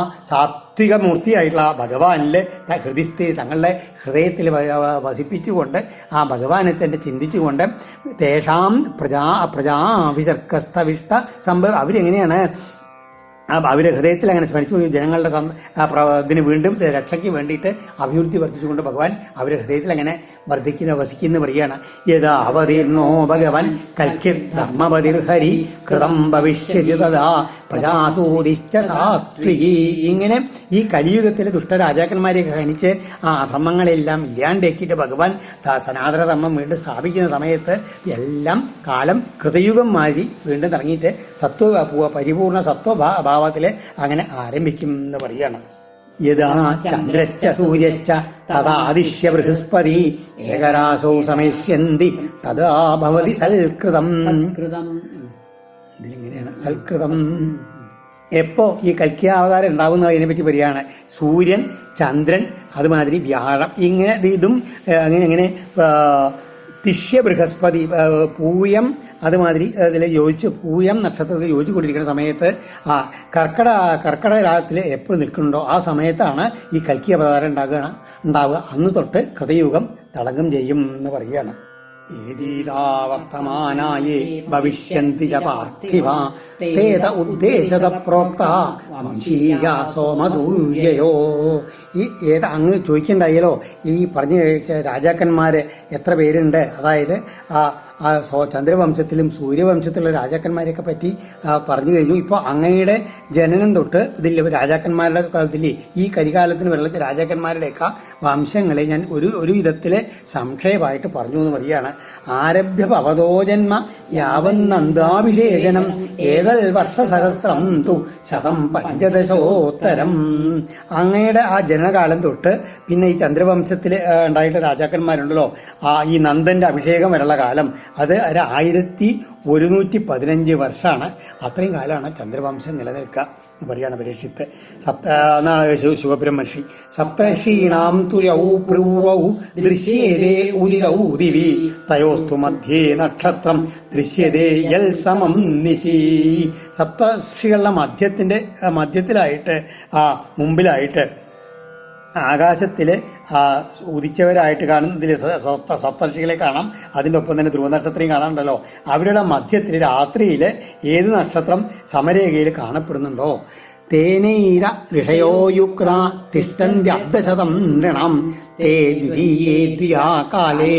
സാത്വിക മൂർത്തിയായിട്ടുള്ള ആ ഭഗവാനിലെ ഹൃദയസ്ഥിതി തങ്ങളുടെ ഹൃദയത്തിൽ വസിപ്പിച്ചുകൊണ്ട് ആ ഭഗവാനെ തന്നെ ചിന്തിച്ചുകൊണ്ട് തേഷാം പ്രജാ പ്രജാ പ്രജാവിസർഗസ്ഥവിഷ്ട സംഭവം അവരെങ്ങനെയാണ് അവരെ ഹൃദയത്തിൽ അങ്ങനെ സ്മരിച്ചു ജനങ്ങളുടെ ഇതിന് വീണ്ടും രക്ഷയ്ക്ക് വേണ്ടിയിട്ട് അഭിവൃദ്ധി വർദ്ധിച്ചുകൊണ്ട് ഭഗവാൻ അവരുടെ ഹൃദയത്തിൽ അങ്ങനെ വർദ്ധിക്കുന്ന വസിക്കുന്ന പറയാണ് യഥാവതീർണോ ഭഗവൻ? കൽക്കിർ ധർമ്മപതിർ ഹരി കൃതം ഭവിഷ്യതി തഥാ പ്രജാസൂതിശ്ച സാത്വികി. ഇങ്ങനെ ഈ കലിയുഗത്തിലെ ദുഷ്ടരാജാക്കന്മാരെയൊക്കെ ഹനിച്ച് ആ അധർമ്മങ്ങളെല്ലാം ഇല്ലാണ്ടാക്കിയിട്ട് ഭഗവാൻ സനാതനധർമ്മം വീണ്ടും സ്ഥാപിക്കുന്ന സമയത്ത് എല്ലാം കാലം കൃതയുഗം മാറി വീണ്ടും തുടങ്ങിയിട്ട് സത്വ പരിപൂർണ സത്വഭാവത്തിൽ അങ്ങനെ ആരംഭിക്കും എന്ന് പറയുകയാണ്. യഥാ ചന്ദ്രശ്ച സൂര്യശ്ച തഥാദിശ്യ ബൃഹസ്പതി ഏകരാസോ സമേഷ്യന്തി തഥാ ഭവതി സൽകൃതം. കൃതം ഇതിലിങ്ങനെയാണ് സൽകൃതം. എപ്പോ ഈ കൽക്കിയാവതാരം ഉണ്ടാവുന്ന അതിനെ പറ്റി പറയുകയാണ് സൂര്യൻ ചന്ദ്രൻ അതുമാതിരി വ്യാഴം. ഇങ്ങനെ ഇത് അങ്ങനെ അങ്ങനെ തിഷ്യ ബൃഹസ്പതി പൂയം അതുമാതിരി അതിൽ യോജിച്ച് പൂയം നക്ഷത്രത്തിൽ യോജിച്ചുകൊണ്ടിരിക്കുന്ന സമയത്ത് ആ കർക്കട കർക്കട രാഗത്തിൽ എപ്പോഴും നിൽക്കുന്നുണ്ടോ? ആ സമയത്താണ് ഈ കൽക്കിയ അവതാരം ഉണ്ടാകുക ഉണ്ടാവുക. അന്ന് തൊട്ട് കൃതയുഗം തടങ്കം ചെയ്യും എന്ന് പറയുകയാണ്. ഏതീതാ വർത്തമാനായേ ഭവിഷ്യന്തി ച പാർത്ഥിവ. തേത ഉദ്ദേശത പ്രോക്ത വംശീയ സോമസൂര്യയോ. ഈ ഏത് അങ്ങ് ചോദിക്കണ്ടായല്ലോ. ഈ പറഞ്ഞു രാജാക്കന്മാര് എത്ര പേരുണ്ട്? അതായത് ആ സോ ചന്ദ്രവംശത്തിലും സൂര്യവംശത്തിലുള്ള രാജാക്കന്മാരെയൊക്കെ പറ്റി പറഞ്ഞു കഴിഞ്ഞു. ഇപ്പോൾ അങ്ങയുടെ ജനനം തൊട്ട് ഇതിൽ രാജാക്കന്മാരുടെ ഇതിൽ ഈ കരികാലത്തിന് വെള്ളത്തിൽ രാജാക്കന്മാരുടെയൊക്കെ വംശങ്ങളെ ഞാൻ ഒരു ഒരു വിധത്തിലെ സംക്ഷേപമായിട്ട് പറഞ്ഞു എന്ന് പറയുകയാണ്. ആരഭ്യ പവതോജന്മ യാവന്നന്താഭിലേഖനം ഏതൽ വർഷസഹസ്രം തു ശതം പഞ്ചദശോത്തരം. അങ്ങയുടെ ആ ജനനകാലം തൊട്ട് പിന്നെ ഈ ചന്ദ്രവംശത്തിൽ ഉണ്ടായിട്ട് രാജാക്കന്മാരുണ്ടല്ലോ. ആ ഈ നന്ദന്റെ അഭിഷേകം വരെയുള്ള കാലം. അത് ഒരു ആയിരത്തി ഒരുന്നൂറ്റി പതിനഞ്ച് വർഷമാണ്. അത്രയും കാലമാണ് ചന്ദ്രവംശം നിലനിൽക്കുക എന്ന് പറയുകയാണ് പരീക്ഷിത്ത്. സപ്ത എന്നാണ് ശിവ- ശിവബ്രഹ്മർഷി സപ്തർഷീണാം തുയൗ പ്രൂവൗ ദൃശ്യേതേ തയോസ്തു മധ്യേ നക്ഷത്രം ദൃശ്യതേ യൽ സമം നിശി. സപ്തർഷികളുടെ മധ്യത്തിന്റെ മധ്യത്തിലായിട്ട് ആ മുമ്പിലായിട്ട് ആകാശത്തിൽ ഉദിച്ചവരായിട്ട് കാണുന്നതിൽ സപ്ത സപ്തർഷികളെ കാണാം. അതിന്റെ ഒപ്പം തന്നെ ധ്രുവനക്ഷത്രം കാണാനുണ്ടല്ലോ അവരുടെ മധ്യത്തിൽ രാത്രിയിൽ ഏത് നക്ഷത്രം സമരേഖയിൽ കാണപ്പെടുന്നുണ്ടോ? തേനീര ഋഷയോയുക്ത തിഷ്ടന്ത്യബ്ദശതം നൃണം തേ ദ്വിതീയേ ദ്വിയാ കാലേ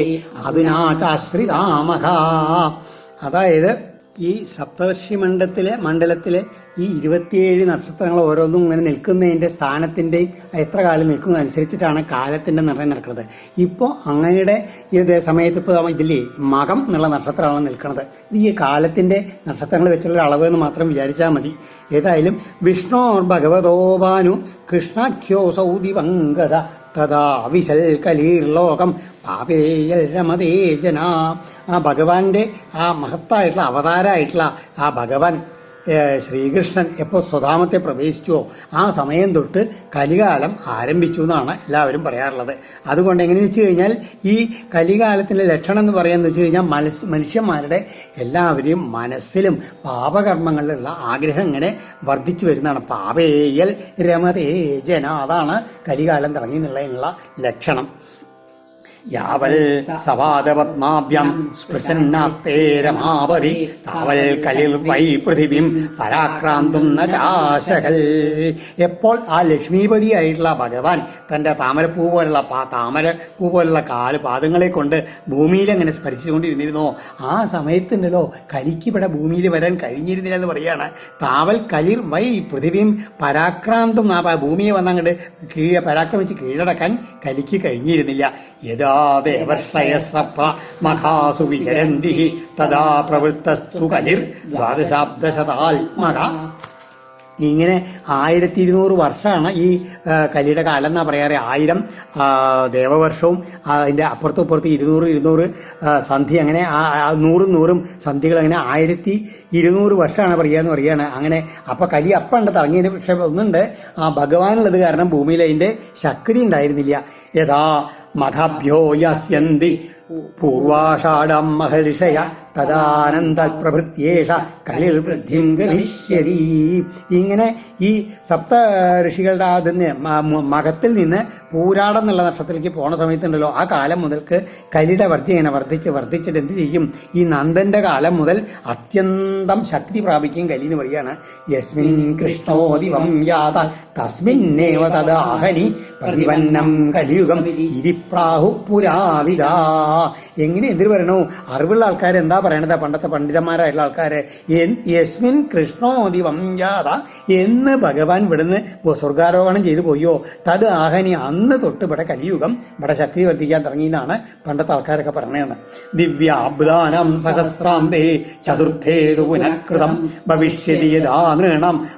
അതായത് ഈ സപ്തർഷി മണ്ഡലത്തിലെ മണ്ഡലത്തിലെ ഈ ഇരുപത്തിയേഴ് നക്ഷത്രങ്ങൾ ഓരോന്നും ഇങ്ങനെ നിൽക്കുന്നതിന്റെ സ്ഥാനത്തിന്റെയും എത്ര കാലം നിൽക്കുന്നതനുസരിച്ചിട്ടാണ് കാലത്തിന്റെ നിർണയം നടക്കുന്നത്. ഇപ്പോൾ അങ്ങയുടെ ഇത് സമയത്ത് ഇപ്പോൾ ഇതില്ലേ മകം എന്നുള്ള നക്ഷത്രമാണ് നിൽക്കുന്നത്. ഇത് ഈ കാലത്തിന്റെ നക്ഷത്രങ്ങൾ വെച്ചുള്ള അളവ് എന്ന് മാത്രം വിചാരിച്ചാൽ മതി. ഏതായാലും വിഷ്ണോർ ഭഗവതോപാനു കൃഷ്ണഖ്യോ ദിവംഗത തഥാ വിശൽ കലീർലോകം പാപേയൽ രമതേ ജന ആ ഭഗവാന്റെ ആ മഹത്തായിട്ടുള്ള അവതാരമായിട്ടുള്ള ആ ഭഗവാൻ ശ്രീകൃഷ്ണൻ എപ്പോൾ സ്വധാമത്തെ പ്രവേശിച്ചുവോ ആ സമയം തൊട്ട് കലികാലം ആരംഭിച്ചു എന്നാണ് എല്ലാവരും പറയാറുള്ളത്. അതുകൊണ്ട് എങ്ങനെയെന്ന് വെച്ച് കഴിഞ്ഞാൽ ഈ കലികാലത്തിന്റെ ലക്ഷണം എന്ന് പറയുന്നത് വെച്ച് കഴിഞ്ഞാൽ മനസ് മനുഷ്യന്മാരുടെ എല്ലാവരെയും മനസ്സിലും പാപകർമ്മങ്ങളിലുള്ള ആഗ്രഹം ഇങ്ങനെ വർദ്ധിച്ചു വരുന്നതാണ്. പാപേയൽ രമതേ ജന അതാണ് കലികാലം തുടങ്ങി എന്നുള്ളതിനുള്ള ലക്ഷണം. യാവൽ സവാദപത്മാഭ്യം സ്പൃശന്നാസ്തേ രമാവതി താവൽ കലിൽ വൈ പൃഥിവിം പരാക്രാന്തും ചാശകൽ എപ്പോൾ ആ ലക്ഷ്മീപതിയായിട്ടുള്ള ഭഗവാൻ തന്റെ താമരപ്പൂ പോലുള്ള പാ താമരപ്പൂ പോലുള്ള കാൽ പാദങ്ങളെ കൊണ്ട് ഭൂമിയിൽ അങ്ങനെ സ്പരിച്ചുകൊണ്ടിരുന്നിരുന്നോ? ആ സമയത്തുണ്ടല്ലോ കലിക്ക് ഇവിടെ ഭൂമിയിൽ വരാൻ കഴിഞ്ഞിരുന്നില്ല എന്ന് പറയാണ്. താവൽ കലിർ വൈ പൃഥിവിയും പരാക്രാന്തും ആ ഭൂമിയെ വന്നങ്ങോട്ട് കീഴ പരാക്രമിച്ച് കീഴടക്കാൻ കലിക്ക് കഴിഞ്ഞിരുന്നില്ല. യഥാ ദേവർഷയസഭ മഖാസു വിചരന്തി തഥാ പ്രവൃത്തസ്തു കലിർ ദ്വാദശാബ്ദശതാത്മക. ഇങ്ങനെ ആയിരത്തി ഇരുന്നൂറ് വർഷമാണ് ഈ കലിയുടെ കാലം എന്നാ പറയാറ്. ആയിരം ദേവവർഷവും അതിന്റെ അപ്പുറത്തും ഇപ്പുറത്തും ഇരുന്നൂറ് ഇരുന്നൂറ് സന്ധി അങ്ങനെ നൂറും നൂറും സന്ധികൾ അങ്ങനെ ആയിരത്തി ഇരുന്നൂറ് വർഷമാണ് പറയാന്ന് പറയുകയാണ്. അങ്ങനെ അപ്പൊ കലി അപ്പണ്ട് തറങ്ങിയതിന് പക്ഷെ ഒന്നുണ്ട്. ആ ഭഗവാനുള്ളത് കാരണം ഭൂമിയിൽ അതിന്റെ ശക്തി ഉണ്ടായിരുന്നില്ല. യഥാ മഖഭ്യോ യസ്യന്തി. പൂർവാഷാഢം മഹർഷയ തദാനന്ദ പ്രഭൃത്യേഷ കലിൽ വൃദ്ധിം ഗമിഷ്യതി. ഇങ്ങനെ ഈ സപ്ത ഋഷികളുടെ അതിന് മകത്തിൽ നിന്ന് പൂരാടം എന്നുള്ള നക്ഷത്രത്തിലേക്ക് പോണ സമയത്തുണ്ടല്ലോ ആ കാലം മുതൽക്ക് കലിയുടെ വർദ്ധി ഇങ്ങനെ വർദ്ധിച്ച് വർദ്ധിച്ചിട്ട് എന്ത് ചെയ്യും? ഈ നന്ദന്റെ കാലം മുതൽ അത്യന്തം ശക്തി പ്രാപിക്കും കലി എന്ന് പറയാണ് യസ്മിൻ കൃഷ്ണോദിവം യാത തസ്മിന്നേവ തദാഹനി പ്രതിപന്നം കലിയുഗം ഇരിപ്രാഹു പുരാവിതാ എങ്ങനെ എന്തിനു പറയണു അറിവുള്ള ആൾക്കാർ എന്താ പറയണത്? പണ്ടത്തെ പണ്ഡിതന്മാരായിട്ടുള്ള ആൾക്കാർ യസ്മിൻ കൃഷ്ണോതി വംജാത എന്ന് ഭഗവാൻ ഇവിടുന്ന് സ്വർഗാരോഹണം ചെയ്തു പോയോ? തത് ആഹനി അന്ന് തൊട്ട് ഇവിടെ കലിയുഗം ഇവിടെ ശക്തി വർദ്ധിക്കാൻ തുടങ്ങിയെന്നാണ് പണ്ടത്തെ ആൾക്കാരൊക്കെ പറഞ്ഞതെന്ന് ദിവ്യാബ്ദാനം സഹസ്രാന്തേ ചതുർത്ഥേതു പുനഃകൃതം ഭവിഷ്യതി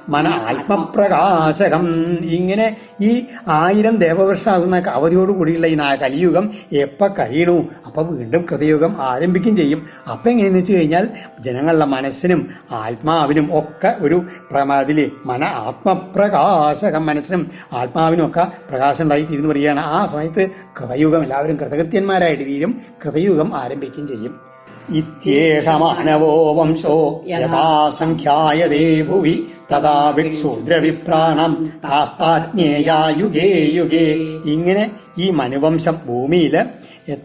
മന ആത്മപ്രകാശകം. ഇങ്ങനെ ഈ ആയിരം ദേവവർഷമാകുന്ന അവധിയോടുകൂടിയുള്ള ഈ കലിയുഗം എപ്പോൾ കഴിയണു? അപ്പൊ വീണ്ടും കൃതയുഗം ആരംഭിക്കുകയും ചെയ്യും. അപ്പം എങ്ങനെയെന്ന് വെച്ച് കഴിഞ്ഞാൽ ജനങ്ങളുടെ മനസ്സിനും ആത്മാവിനും ഒക്കെ ഒരു പ്രമാതിൽ മന ആത്മപ്രകാശകം മനസ്സിനും ആത്മാവിനും ഒക്കെ പ്രകാശം ഉണ്ടായി തീരുന്നു പറയുകയാണ്. ആ സമയത്ത് കൃതയുഗം എല്ലാവരും കൃതകൃത്യന്മാരായിട്ട് തീരും. കൃതയുഗം ആരംഭിക്കുകയും ചെയ്യും. ഇത്യേഷ മാനവോ വംശോ യഥാസംഖ്യായതേ ഭുവി തഥാ വിക്ഷൂദ്രവിപ്രാണം താസ്താജ്ഞേയാ യുഗേ യുഗേ. ഇങ്ങനെ ഈ മനുവംശം ഭൂമിയിൽ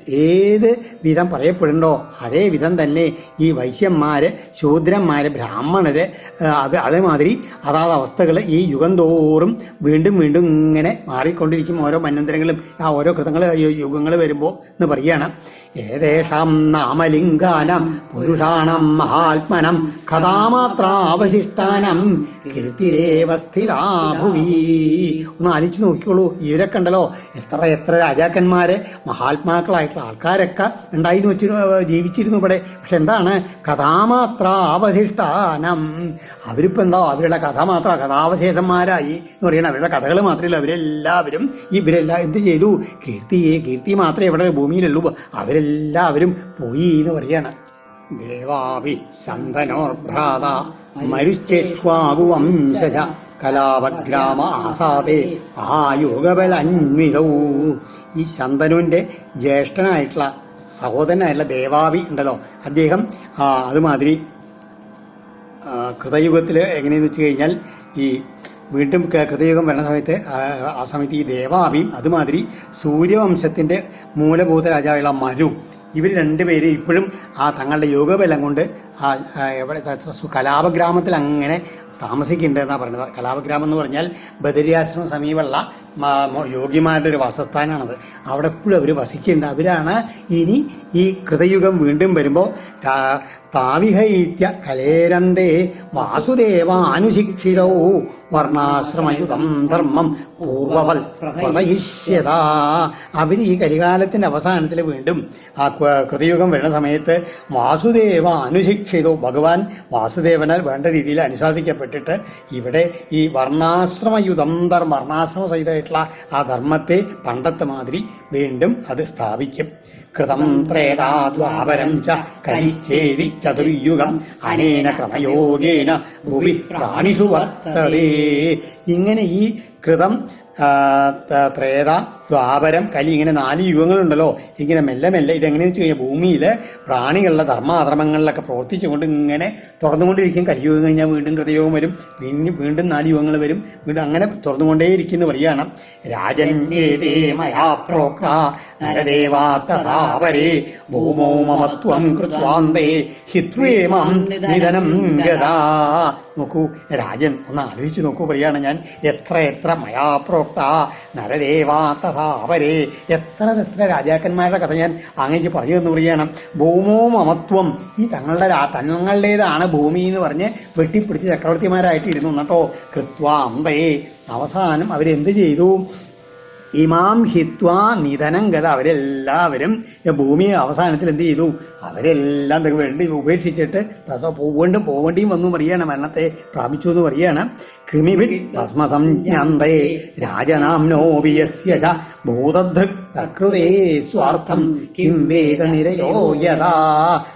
ഏത് വിധം പറയപ്പെടുന്നുണ്ടോ അതേ വിധം തന്നെ ഈ വൈശ്യന്മാര് ശൂദ്രന്മാര് ബ്രാഹ്മണര് അത് അതേമാതിരി അതാത് അവസ്ഥകൾ ഈ യുഗം തോറും വീണ്ടും വീണ്ടും ഇങ്ങനെ മാറിക്കൊണ്ടിരിക്കും ഓരോ മന്വന്തരങ്ങളും ആ ഓരോ കൃതങ്ങൾ യുഗങ്ങൾ വരുമ്പോൾ എന്ന് പറയുകയാണ് ഏതേഷാം നാമലിംഗാനം പുരുഷാണം മഹാത്മനം കഥാമാത്ര അവശിഷ്ടാനം സ്ഥിതാ ഭുവി. ഒന്ന് ആലോചിച്ച് നോക്കിക്കോളൂ. ഇവരൊക്കെ ഉണ്ടല്ലോ. എത്ര എത്ര രാജാക്കന്മാര് മഹാത്മാക്കളായിട്ടുള്ള ആൾക്കാരൊക്കെ ഉണ്ടായിരുന്നു വെച്ചിരുന്നു ജീവിച്ചിരുന്നു ഇവിടെ. പക്ഷെ എന്താണ്? കഥാമാത്ര അവശിഷ്ടാനം അവരിപ്പോൾ എന്താ? അവരുടെ കഥാമാത്ര കഥാവശേഷന്മാരായി എന്ന് പറയുന്നത് അവരുടെ കഥകൾ മാത്രമല്ല അവരെല്ലാവരും ഇവരെല്ലാം എന്ത് ചെയ്തു? കീർത്തിയെ കീർത്തി മാത്രമേ ഇവിടെ ഭൂമിയിലുള്ളൂ. അവരെല്ലാവരും പോയി എന്ന് പറയാണ്. ദേവാവി സന്തനോർഭ്രാത മരുശ്ചേക്ഷ്വാകുവംശജ കലാപഗ്രാമ ആസാദേ ആ ആയുഗബലന്വിതൗ ഈ ശന്തനുവിന്റെ ജ്യേഷ്ഠനായിട്ടുള്ള സഹോദരനായിട്ടുള്ള ദേവാവി ഉണ്ടല്ലോ. അദ്ദേഹം അതുമാതിരി കൃതയുഗത്തിൽ എങ്ങനെയെന്ന് വെച്ച് കഴിഞ്ഞാൽ ഈ വീണ്ടും കൃതയുഗം വരുന്ന സമയത്ത് ആ, സമയത്ത് ഈ ദേവാവിയും അതുമാതിരി സൂര്യവംശത്തിന്റെ മൂലഭൂത രാജാവുള്ള മരു ഇവർ രണ്ടുപേരും ഇപ്പോഴും ആ തങ്ങളുടെ യോഗബലം കൊണ്ട് ആ എവിടെ കലാപഗ്രാമത്തിൽ അങ്ങനെ താമസിക്കുന്നുണ്ടെന്നാണ് പറയുന്നത്. കലാപഗ്രാമം എന്ന് പറഞ്ഞാൽ ബദരിയാശ്രമം സമീപമുള്ള യോഗ്യമാരുടെ ഒരു വാസസ്ഥാനമാണത് അവിടെ എപ്പോഴും അവർ വസിക്കുന്നുണ്ട്. അവരാണ് ഇനി ഈ കൃതയുഗം വീണ്ടും വരുമ്പോൾ താവിഹൈത്യ കലേരന്തേ വാസുദേവാനുശിക്ഷിതോ വർണാശ്രമയുതം ധർമ്മം പൂർവവൽ പ്രതയിഷ്യത അവർ ഈ കലികാലത്തിന്റെ അവസാനത്തിൽ വീണ്ടും ആ കൃതയുഗം വരുന്ന സമയത്ത് വാസുദേവ അനുശിക്ഷിതോ ഭഗവാൻ വാസുദേവനാൽ വേണ്ട രീതിയിൽ അനുസാദിക്കപ്പെട്ടിട്ട് ഇവിടെ ഈ വർണാശ്രമയുതം ധർമ്മ വർണാശ്രമ സഹിതമായിട്ടുള്ള ആ ധർമ്മത്തെ പണ്ടത്തെ മാതിരി വീണ്ടും അത് സ്ഥാപിക്കും. കൃതം ത്രേതാദ്വാപരം ച കരിശ്ചേരി ചതുർയുഗം അനേന ക്രമയോഗേന ഭൂമി പ്രാണിഷു വർത്തതേ. ഇങ്ങനെ ഈ കൃതം ത്രേത ദ്വാപരം കലി ഇങ്ങനെ നാല് യുഗങ്ങളുണ്ടല്ലോ. ഇങ്ങനെ മെല്ലെ മെല്ലെ ഇതെങ്ങനെ വെച്ച് കഴിഞ്ഞാൽ ഭൂമിയിൽ പ്രാണികളുടെ ധർമ്മാധർമ്മങ്ങളിലൊക്കെ പ്രവർത്തിച്ചുകൊണ്ട് ഇങ്ങനെ തുറന്നുകൊണ്ടിരിക്കും കലിയുഗം കഴിഞ്ഞാൽ വീണ്ടും കൃതയോഗം വരും. പിന്നെ വീണ്ടും നാല് യുഗങ്ങൾ വരും. വീണ്ടും അങ്ങനെ തുറന്നുകൊണ്ടേയിരിക്കുന്നു പറയുകയാണ് രാജൻ മയാ ഭൂമോ മമത്വം കൃത്വാന്തേ ഹിത്വേമം ഗതാ നോക്കൂ രാജൻ ഒന്ന് ആലോചിച്ച് നോക്കൂ പറയാണ് ഞാൻ. എത്ര എത്ര മയാ പ്രോക്ത നരദേവാ തഥാ അവരെ എത്ര എത്ര രാജാക്കന്മാരുടെ കഥ ഞാൻ അങ്ങേക്ക് പറഞ്ഞു എന്ന് പറയണം ഭൂമോ മമത്വം. ഈ തങ്ങളുടെ തങ്ങളുടേതാണ് ഭൂമി എന്ന് പറഞ്ഞ് വെട്ടിപ്പിടിച്ച് ചക്രവർത്തിമാരായിട്ട് ഇരുന്നു. കേട്ടോ കൃത്വാന്തേ അവസാനം അവരെന്ത് ചെയ്തു? ഇമാം ഹിത്വാ നിധനം കഥ അവരെല്ലാവരും ഭൂമി അവസാനത്തിൽ എന്ത് ചെയ്തു? അവരെല്ലാം വേണ്ടി ഉപേക്ഷിച്ചിട്ട് തസ പോവേണ്ടും പോവേണ്ടിയും വന്നു പറയുകയാണ് മരണത്തെ പ്രാപിച്ചു എന്ന് പറയാണ് കൃമിഭിട് ഭസ്മസംജ്ഞാന്തേ രാജനാംനോപിയസ്യ ച ഭൂതധൃക് തകൃതേ സ്വാർത്ഥം. കിം വേദ നിരയോ യഥാ?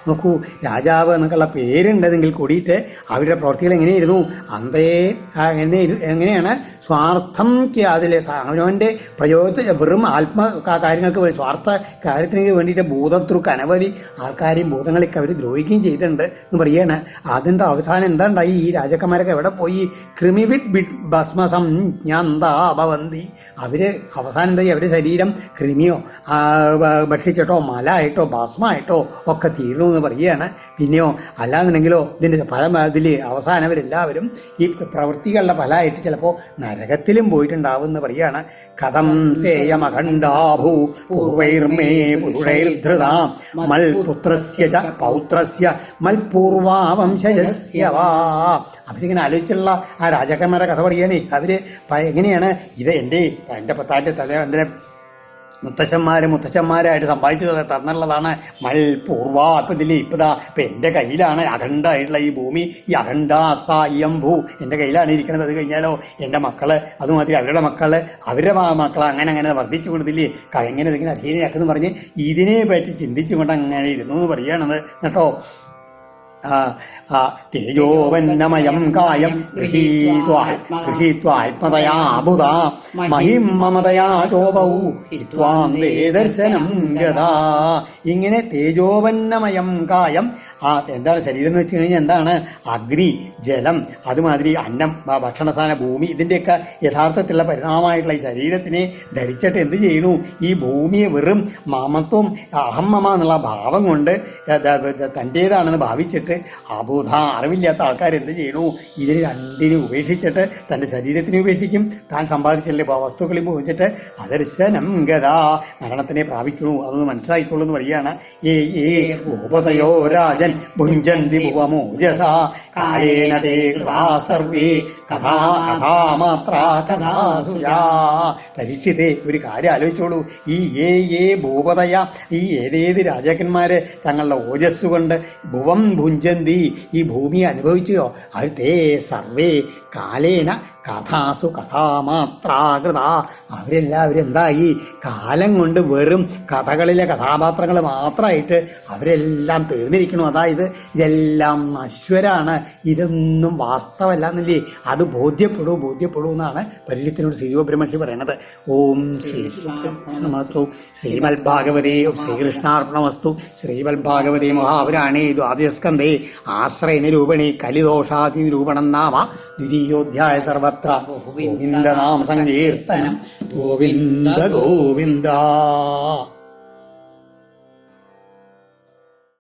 നോക്കൂ രാജാവ് എന്നൊക്കെയുള്ള പേരുണ്ടതെങ്കിൽ കൂടിയിട്ട് അവരുടെ പ്രവർത്തികൾ എങ്ങനെയായിരുന്നു അന്തേ എന്നെ എങ്ങനെ എങ്ങനെയാണ്? സ്വാർത്ഥം അതിലെ അവനവന്റെ പ്രയോഗത്തിൽ വെറും ആത്മ കാര്യങ്ങൾക്ക് സ്വാർത്ഥ കാര്യത്തിന് വേണ്ടിയിട്ട് ഭൂതത്രുക്ക് അനവധി ആൾക്കാരെയും ഭൂതങ്ങളെയൊക്കെ അവർ ദ്രോഹിക്കുകയും ചെയ്തിട്ടുണ്ട് എന്ന് പറയാണ് അതിന്റെ അവസാനം എന്താ ഉണ്ടായി? ഈ രാജാക്കന്മാരൊക്കെ എവിടെ പോയി? കൃമിവിഡ് ബിഡ് ഭസ്മസം ഭവന്തി. അവർ അവസാനം എന്തായി അവരുടെ ശരീരം കൃമിയോ ഭക്ഷിച്ചിട്ടോ മലായിട്ടോ ഭസ്മമായിട്ടോ ഒക്കെ തീർന്നു എന്ന് പറയുകയാണ്. പിന്നെയോ അല്ലാന്നുണ്ടെങ്കിലോ ഇതിന്റെ ഫലം ഇതിൽ അവസാനം അവരെല്ലാവരും ഈ പ്രവൃത്തികളുടെ ഫലമായിട്ട് ചിലപ്പോൾ നരകത്തിലും പോയിട്ടുണ്ടാവും എന്ന് പറയുകയാണ്. കഥം സേയമഖണ്ഡാഭൂ പൂർവൈർമേ പുരുഷൈർധൃത മൽപുത്രസ്യ പൗത്രസ്യ അവരിങ്ങനെ ആലോചിച്ചുള്ള ആ രാജാക്കന്മാരുടെ കഥ പറയണേ അവർ പ- എങ്ങനെയാണ്? ഇത് എന്റെ എന്റെ പത്താന്റെ തല എന്തിനും മുത്തശ്ശന്മാര് മുത്തശ്ശന്മാരായിട്ട് സമ്പാദിച്ചു തന്നുള്ളതാണ് മൽ പൂർവ ഇപ്പൊ ഇതിൽ ഇപ്പതാ ഇപ്പൊ എന്റെ കയ്യിലാണ് അഖണ്ഡായിട്ടുള്ള ഈ ഭൂമി ഈ അഖണ്ഡാസായംഭൂ എന്റെ കയ്യിലാണ് ഇരിക്കുന്നത്. അത് കഴിഞ്ഞാലോ എന്റെ മക്കൾ അതുമാതിരി അവരുടെ മക്കൾ അവരുടെ മക്കൾ അങ്ങനെ അങ്ങനെ വർദ്ധിച്ചു കൊണ്ടതില്ലേ എങ്ങനെ ഇതിങ്ങനെ അധീനയാക്കുന്നു പറഞ്ഞ് ഇതിനെ പറ്റി ചിന്തിച്ചുകൊണ്ട് അങ്ങനെ ഇരുന്നു എന്ന് പറയുകയാണത്. കേട്ടോ? തേജോവന്നമയം കായം ഗൃഹീത്വാ ഗൃഹീത്വാത്മതയാ ബുധ മഹിം മമതയാ ചോപൗ ഹിത്വാം ദർശനം ഗതാ ഇങ്ങനെ തേജോവന്നമയം കായം ആ എന്താണ് ശരീരം എന്ന് വെച്ച് കഴിഞ്ഞാൽ എന്താണ്? അഗ്നി ജലം അതുമാതിരി അന്നം ഭക്ഷണസാന ഭൂമി ഇതിന്റെയൊക്കെ യഥാർത്ഥത്തിലുള്ള പരിണാമമായിട്ടുള്ള ഈ ശരീരത്തിനെ ധരിച്ചിട്ട് എന്ത് ചെയ്യുന്നു? ഈ ഭൂമിയെ വെറും മാമത്വം അഹമ്മമ മമ എന്നുള്ള ഭാവം കൊണ്ട് തന്റേതാണെന്ന് ഭാവിച്ചിട്ട് അബോധ അറിവില്ലാത്ത ആൾക്കാർ എന്ത് ചെയ്യണു? ഇതിന് രണ്ടിനെ ഉപേക്ഷിച്ചിട്ട് തന്റെ ശരീരത്തിനെ ഉപേക്ഷിക്കും. താൻ സമ്പാദിച്ചല്ലേ വസ്തുക്കളിൽ പോയിച്ചിട്ട് അദർശനം ഗതാ മരണത്തിനെ പ്രാപിക്കണു. അതൊന്ന് മനസ്സിലാക്കിക്കൊള്ളൂ എന്ന് പറയുകയാണ് ഏ ഏ ഗോപതയോ രാജൻ ഭുഞ്ചന്തി ഭുവമോജസ തേ കൃതാ സർവേ കഥാ കഥാമാത്ര കഥാസുരാ പരീക്ഷിതേ ഒരു കാര്യം ആലോചിച്ചോളൂ. ഈ ഏ ഏ ഭൂപതയ ഈ ഏതേത് രാജാക്കന്മാര് തങ്ങളുടെ ഓജസ് കൊണ്ട് ഭുവം ഭുഞ്ചന്തി ഈ ഭൂമി അനുഭവിച്ചോ അവർ തേ സർവേ കാലേന കഥാസു കഥാമാത്രാകൃത. അവരെല്ലാവരും എന്തായി? കാലം കൊണ്ട് വെറും കഥകളിലെ കഥാപാത്രങ്ങൾ മാത്രമായിട്ട് അവരെല്ലാം തീർന്നിരിക്കണു. അതായത് ഇതെല്ലാം നശ്വരാണ്. ഇതൊന്നും വാസ്തവല്ല എന്നല്ലേ അത് ബോധ്യപ്പെടൂ ബോധ്യപ്പെടൂ എന്നാണ് പരിചയത്തിനോട് ശ്രീജോബ്രഹ്മഷി പറയണത്. ഓം ശ്രീ ശ്രീകൃഷ്ണമസ്തു ശ്രീമത്ഭാഗവതേ ശ്രീകൃഷ്ണാർപ്പണമസ്തു. ശ്രീമത്ഭാഗവതേ മഹാപുരാണേ ദ്വാദശസ്കന്ധേ ആശ്രയ നിരൂപണേ നാമ നിരൂപണം ദ്വിതീയോധ്യായ സർവത്ര. ഗോവിന്ദനാമ സങ്കീർത്തനം. ഗോവിന്ദ ഗോവിന്ദ.